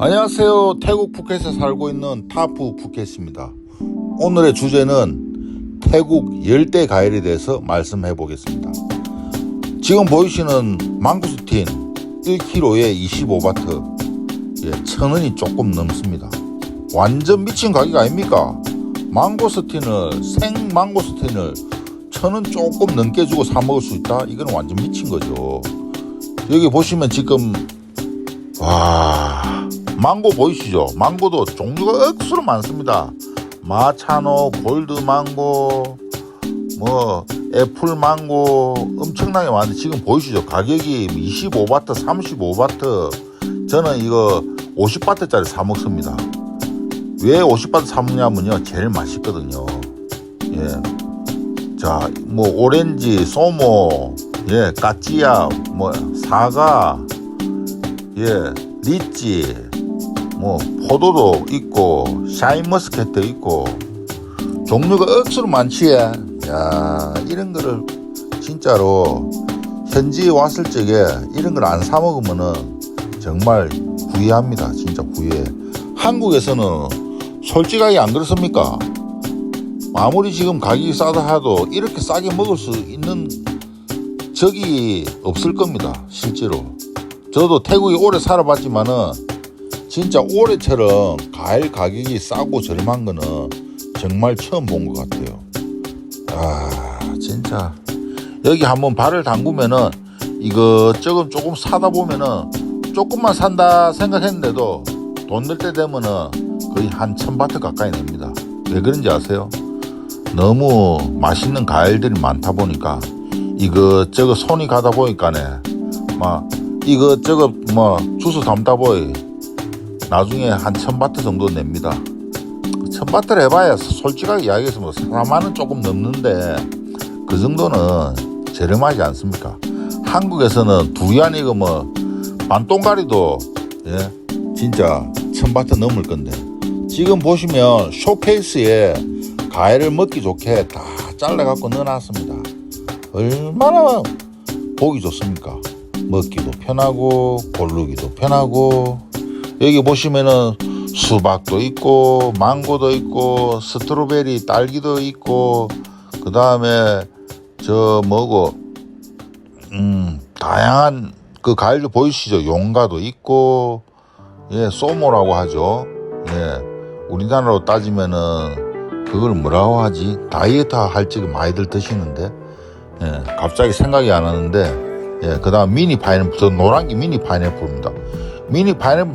안녕하세요. 태국 푸켓에 살고 있는 타프 푸켓입니다. 오늘의 주제는 태국 열대 과일에 대해서 말씀해 보겠습니다. 지금 보이시는 망고스틴 1kg에 25바트, 예, 천 원이 조금 넘습니다. 완전 미친 가격 아닙니까? 망고스틴을 생 망고스틴을 천 원 조금 넘게 주고 사 먹을 수 있다? 이건 완전 미친 거죠. 여기 보시면 지금 와 망고 보이시죠? 망고도 종류가 억수로 많습니다. 마차노, 골드 망고, 뭐 애플 망고 엄청나게 많은데 지금 보이시죠? 가격이 25바트, 35바트. 저는 이거 50바트짜리 사 먹습니다. 왜 50바트 사 먹냐면요, 제일 맛있거든요. 예. 자, 뭐 오렌지, 소모, 예, 까찌야, 뭐 사과, 예, 리찌, 뭐 포도도 있고 샤인머스켓도 있고 종류가 억수로 많지. 야, 이런 거를 진짜로 현지에 왔을 적에 이런 걸 안 사 먹으면은 정말 후회합니다. 진짜 후회. 한국에서는 솔직하게 안 그렇습니까? 아무리 지금 가격이 싸다 해도 이렇게 싸게 먹을 수 있는 적이 없을 겁니다. 실제로. 저도 태국에 오래 살아봤지만은 진짜 올해처럼 과일 가격이 싸고 저렴한 거는 정말 처음 본 것 같아요. 아, 진짜. 여기 한번 발을 담그면은 이것저것 조금 사다 보면은 조금만 산다 생각했는데도 돈 낼 때 되면은 거의 한 천바트 가까이 냅니다. 왜 그런지 아세요? 너무 맛있는 과일들이 많다 보니까 이것저것 손이 가다 보니까네 막 이것저것 뭐 주스 담다 보이 나중에 한 천바트 정도 냅니다. 천바트를 해봐야 솔직하게 이야기해서 뭐 4만원 조금 넘는데 그 정도는 저렴하지 않습니까? 한국에서는 두리안이고 뭐 반똥가리도 예 진짜 천바트 넘을 건데 지금 보시면 쇼케이스에 과일을 먹기 좋게 다 잘라갖고 넣어놨습니다. 얼마나 보기 좋습니까? 먹기도 편하고 고르기도 편하고 여기 보시면은 수박도 있고 망고도 있고 스트로베리 딸기도 있고 그 다음에 저 뭐고 음 다양한 그 과일도 보이시죠? 용가도 있고 예 소모라고 하죠. 예 우리나라로 따지면은 그걸 뭐라고 하지? 다이어트 할 적에 많이들 드시는데 예 갑자기 생각이 안 나는데 예, 그 다음 미니 파인애플, 저 노란 게 미니 파인애플입니다. 미니 파인애플